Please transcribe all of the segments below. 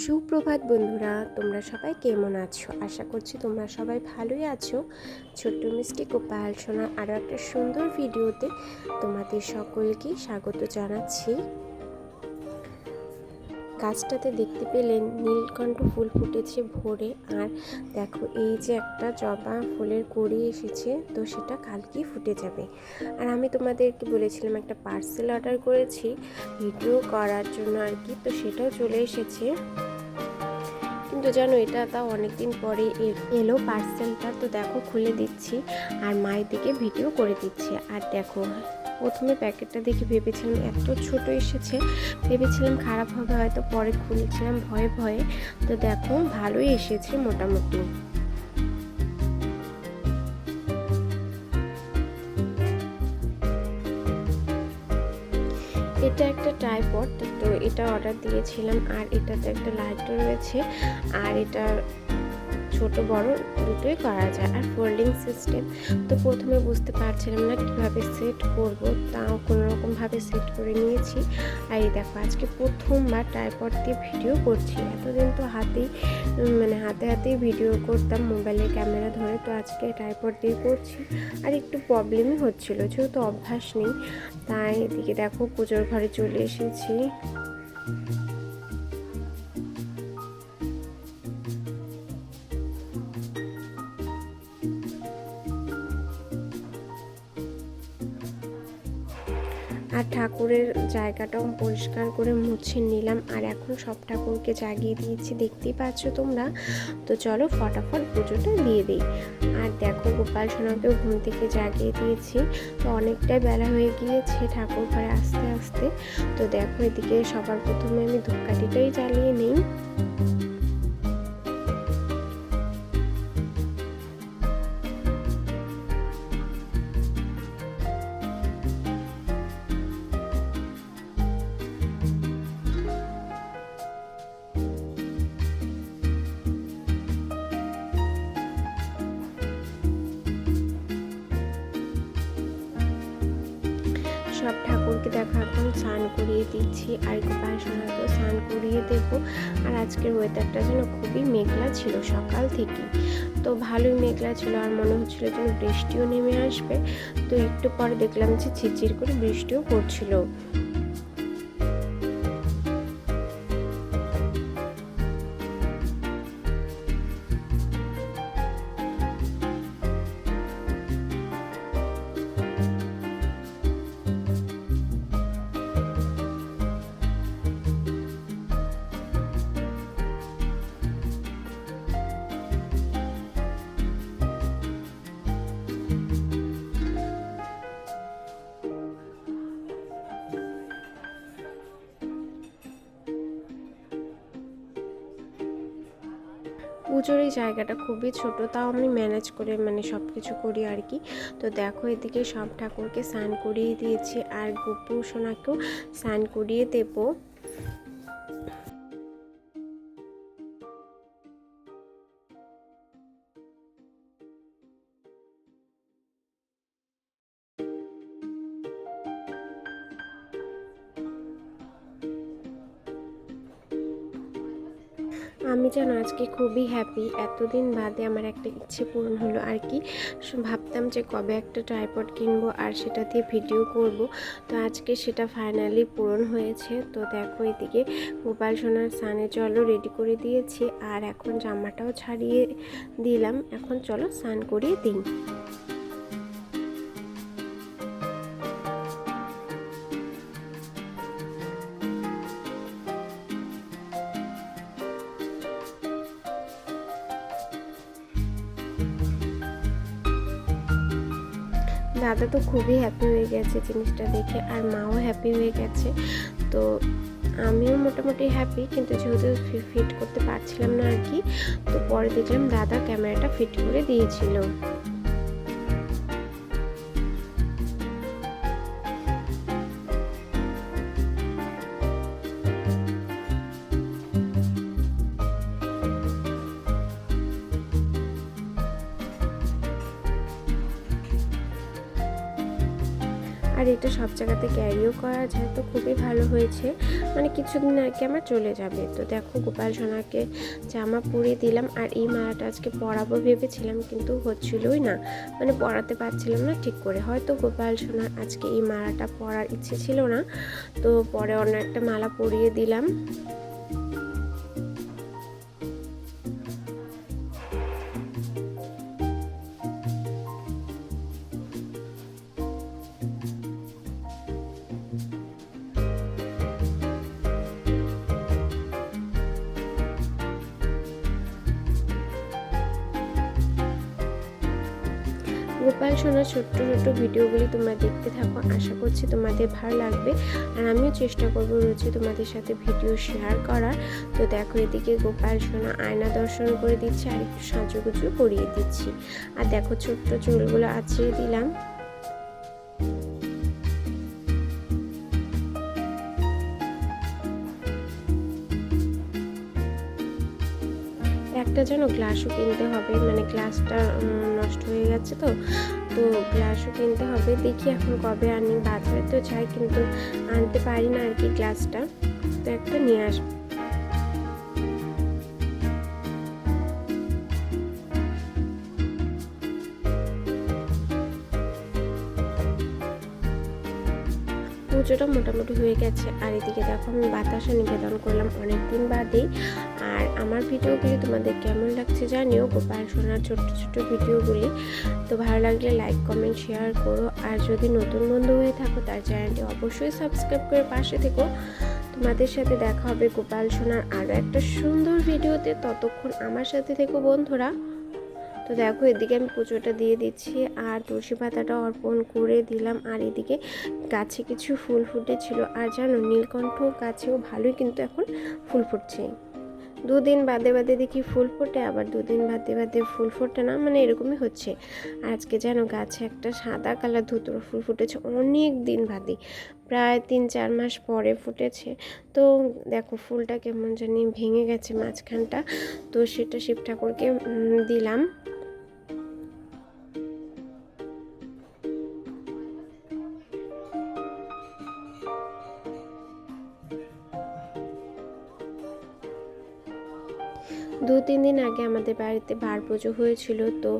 সুপ্রভাত বন্ধুরা, তোমরা সবাই কেমন আছো? আশা করছি তোমরা সবাই ভালোই আছো। ছোট্ট মিষ্টি গোপাল সোনার আরও একটা সুন্দর ভিডিওতে তোমাদের সকলকে স্বাগত জানাচ্ছি। গাছটাতে দেখতে পেলেন নীলকণ্ঠ ফুল ফুটেছে ভোরে। আর দেখো, এই যে একটা জবা ফুলের কড়ি এসেছে, তো সেটা কালকেই ফুটে যাবে। আর আমি তোমাদেরকে বলেছিলাম একটা পার্সেল অর্ডার করেছি, ভিডিও করার জন্য আর কি, তো সেটাও চলে এসেছে। কিন্তু জানো, এটা তাও অনেক দিন পরে এলো পার্সেলটা, তো দেখো খুলে দিচ্ছি, আর মায়ের দিকে ভিডিও করে দিচ্ছে। আর দেখো প্রথমে প্যাকেটটা দেখে ভেবেছিলাম এত ছোট এসেছে, ভেবেছিলাম খারাপ হবে, হয়তো পরে খুলেছিলাম ভয়ে ভয়ে। তো দেখো, ভালোই এসেছে মোটামুটি। এটা একটা ট্রাইপড তো এটা অর্ডার দিয়েছিলাম, আর এটাতে একটা লাইটও রয়েছে, আর এটা ছোট, বড় দুটোই করা যায়। আর ফোল্ডিং সিস্টেম তো প্রথমে বুঝতে পারছিলাম না কীভাবে সেট করব, তাও কোনো রকমভাবে সেট করে নিয়েছি। আর এই দেখো, আজকে প্রথমবার ট্রাইপড দিয়ে ভিডিও করছি। এতদিন তো হাতেই মানে হাতে হাতেই ভিডিও করতাম, মোবাইলের ক্যামেরা ধরে তো আজকে ট্রাইপড দিয়ে করছি। আর একটু প্রবলেমই হচ্ছিল, যেহেতু অভ্যাস নেই, তাই এদিকে দেখো পুজোর ঘরে চলে এসেছি। আর ঠাকুরের জায়গাটাও পরিষ্কার করে মুছে নিলাম। আর এখন সব ঠাকুরকে জাগিয়ে দিয়েছি, দেখতেই পাচ্ছ তোমরা? তো চলো ফটাফট পুজোটা দিয়ে দিই। আর দেখো, গোপাল সোনাকেও ঘুম থেকে জাগিয়ে দিয়েছি। তো অনেকটাই বেলা হয়ে গিয়েছে ঠাকুর ঘরে আস্তে আস্তে। তো দেখো, এদিকে সবার প্রথমে আমি ধূপকাঠিটাই জ্বালিয়ে নিই। সব ঠাকুরকে দেখো এখন স্নান করিয়ে দিচ্ছি। আর গোপাল সোনাকেও স্নান করিয়ে দেবো। আর আজকের ওয়েদারটা যেন খুবই মেঘলা ছিল সকাল থেকে তো ভালোই মেঘলা ছিল আর মনে হচ্ছিল যেন বৃষ্টিও নেমে আসবে। তো একটু পরে দেখলাম যে ঝিরঝির করে বৃষ্টিও পড়ছিল। পুজোর এই জায়গাটা খুবই ছোট, তাও আমি ম্যানেজ করে মানে সব কিছু করি আর কি তো দেখো এদিকে সব ঠাকুরকে স্নান করিয়ে দিয়েছি আর গোপু সোনাকেও স্নান করিয়ে দেবো। আমি যেন আজকে খুবই হ্যাপি এতদিন বাদে আমার একটা ইচ্ছে পূরণ হলো আর কি। ভাবতাম যে কবে একটা ট্রাইপড কিনবো আর সেটা দিয়ে ভিডিও করব। তো আজকে সেটা ফাইনালি পূরণ হয়েছে। তো দেখো এদিকে গোপাল সোনার স্নানে জলও রেডি করে দিয়েছি। আর এখন জামাটাও ছাড়িয়ে দিলাম। এখন চলো স্নান করিয়ে দিই। দাদা তো খুবই হ্যাপি হয়ে গেছে জিনিসটা দেখে, আর মাও হ্যাপি হয়ে গেছে। তো আমিও মোটামুটি হ্যাপি কিন্তু যেহেতু ফিট করতে পারছিলাম না আর কি, তো পরে দেখলাম দাদা ক্যামেরাটা ফিট করে দিয়েছিল। আর এটা সব জায়গাতে ক্যারিও করা যায়, তো খুবই ভালো হয়েছে। মানে কিছুদিন আর কি আমার চলে যাবে। তো দেখো গোপাল সোনাকে জামা পরিয়ে দিলাম আর এই মালাটা আজকে পরাবো ভেবেছিলাম, কিন্তু হচ্ছিলই না। মানে পরাতে পারছিলাম না ঠিক করে। হয়তো গোপাল সোনার আজকে এই মালাটা পরার ইচ্ছে ছিল না, তো পরে অন্য একটা মালা পরিয়ে দিলাম। গোপাল সোনার ছোট্ট ছোট্ট ভিডিওগুলি তোমরা দেখতে থাকো, আশা করছি তোমাদের ভালো লাগবে। আর আমিও চেষ্টা করব রয়েছে তোমাদের সাথে ভিডিও শেয়ার করার। তো দেখো এদিকে গোপাল, সোনা, আয়না দর্শন করে দিচ্ছে, আর একটু সাজুগুজু করিয়ে দিচ্ছি। আর দেখো ছোট্ট চুলগুলো আছিয়ে দিলাম। একটা যেন গ্লাসও কিনতে হবে। মানে গ্লাসটা নষ্ট হয়ে গেছে তো। তো গ্লাসও কিনতে হবে। দেখি এখন কবে আনি। বাজারে তো যাই, কিন্তু আনতে পারি না আর কি গ্লাসটা। তো একটা নিয়ে আসব। পুজোটা মোটামুটি হয়ে গেছে। আর এদিকে দেখো আমি বাতাসা নিবেদন করলাম অনেক দিন বাদেই। আর আমার ভিডিওগুলি তোমাদের কেমন লাগছে জানিও গোপাল সোনার ছোট্ট ছোট্ট ভিডিওগুলি। তো ভালো লাগলে লাইক কমেন্ট শেয়ার করো। আর যদি নতুন বন্ধু হয়ে থাকো তার চ্যানেলটি অবশ্যই সাবস্ক্রাইব করে পাশে থেকো। তোমাদের সাথে দেখা হবে গোপাল সোনার আরও একটা সুন্দর ভিডিওতে। ততক্ষণ আমার সাথে থেকো বন্ধুরা। তো দেখো, এদিকে আমি পুজোটা দিয়ে দিচ্ছি আর তুলসী পাতাটা অর্পণ করে দিলাম। আর এদিকে গাছে কিছু ফুল ফুটেছিল। আর জানো, নীলকণ্ঠ গাছেও ভালোই কিন্তু এখন ফুল ফুটছে। দুদিন বাদে বাদে দেখি ফুল ফোটে, আবার দুদিন বাদে বাদে ফুল ফোটে না মানে এরকমই হচ্ছে। আজকে যেন গাছে একটা সাদা কালার ধুতরো ফুল ফুটেছে অনেক দিন বাদে। প্রায় তিন চার মাস পরে ফুটেছে। তো দেখো, ফুলটা কেমন জানি ভেঙে গেছে মাঝখানটা। তো সেটা শিব ঠাকুরকে দিলাম। তিন দিন আগে আমাদের বাড়িতে বার পুজো হয়েছিল, তো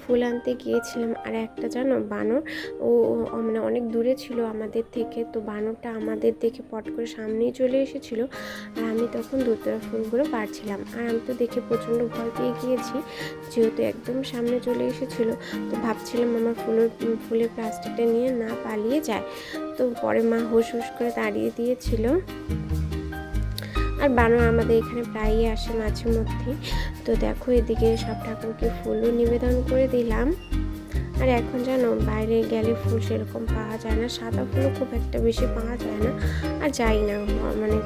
ফুল আনতে গিয়েছিলাম। আর একটা জানো, বানর? ও মানে অনেক দূরে ছিল আমাদের থেকে, তো বানরটা আমাদের দেখে পট করে সামনেই চলে এসেছিল। আর আমি তখন দুতরা ফুলগুলো বাড়ছিলাম। আর আমি তো দেখে প্রচণ্ড ভয় পেয়ে গিয়েছি, যেহেতু একদম সামনে চলে এসেছিল। তো ভাবছিলাম আমার ফুলের ফুলের প্লাস্টিকটা নিয়ে না পালিয়ে যায়। তো পরে মা হুস হুস করে দাঁড়িয়ে দিয়েছিল। আর বানর আমাদের এখানে প্রায়ই আসে মাঝে মধ্যে তো দেখো এদিকে সব ঠাকুরকে ফুলও নিবেদন করে দিলাম। আর এখন জানো বাইরে গেলে ফুল সেরকম পাওয়া যায় না, সাদা ফুলও খুব একটা বেশি পাওয়া যায় না। আর যাই না মানে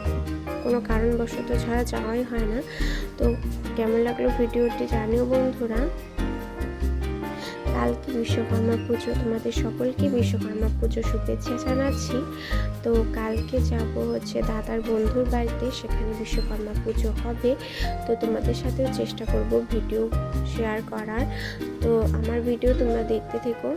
কোনো কারণবশত ছাড়া যাওয়াই হয় না। তো কেমন লাগল ভিডিওটি জানিও বন্ধুরা। কালকে বিশ্বকর্মা পুজো, তোমাদের সকলকে বিশ্বকর্মা পুজো শুভেচ্ছা জানাচ্ছি। তো কালকে যাব হচ্ছে দাদার বন্ধুর বাড়িতে, সেখানে বিশ্বকর্মা পুজো হবে। তো তোমাদের সাথেও চেষ্টা করব ভিডিও শেয়ার করার। তো আমার ভিডিও তোমরা দেখতে থেকো।